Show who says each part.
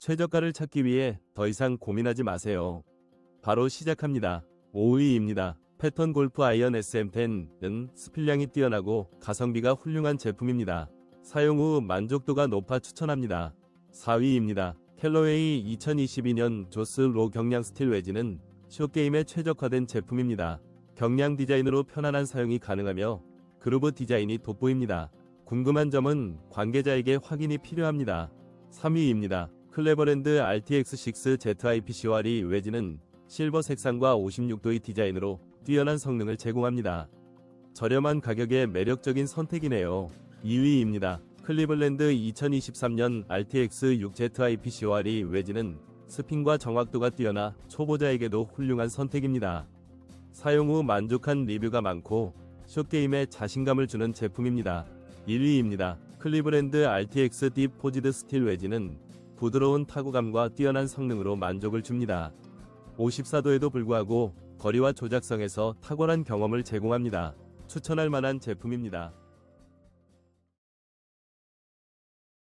Speaker 1: 최저가를 찾기 위해 더 이상 고민하지 마세요. 바로 시작합니다. 5위입니다. 패턴 골프 아이언 SM10은 스필량이 뛰어나고 가성비가 훌륭한 제품입니다. 사용 후 만족도가 높아 추천합니다. 4위입니다. 캘러웨이 2022년 조스 로 경량 스틸 웨지는 쇼게임에 최적화된 제품입니다. 경량 디자인으로 편안한 사용이 가능하며 그루브 디자인이 돋보입니다. 궁금한 점은 관계자에게 확인이 필요합니다. 3위입니다. 클레버랜드 RTX6 ZIPC와 리 웨지는 실버 색상과 56도의 디자인으로 뛰어난 성능을 제공합니다. 저렴한 가격에 매력적인 선택이네요. 2위입니다. 클리블랜드 2023년 RTX 6ZIPC와 리 웨지는 스핀과 정확도가 뛰어나 초보자에게도 훌륭한 선택입니다. 사용 후 만족한 리뷰가 많고 숏게임에 자신감을 주는 제품입니다. 1위입니다. 클리브랜드 RTX 딥 포지드 스틸 웨지는 부드러운 타구감과 뛰어난 성능으로 만족을 줍니다. 54도에도 불구하고 거리와 조작성에서 탁월한 경험을 제공합니다. 추천할 만한 제품입니다.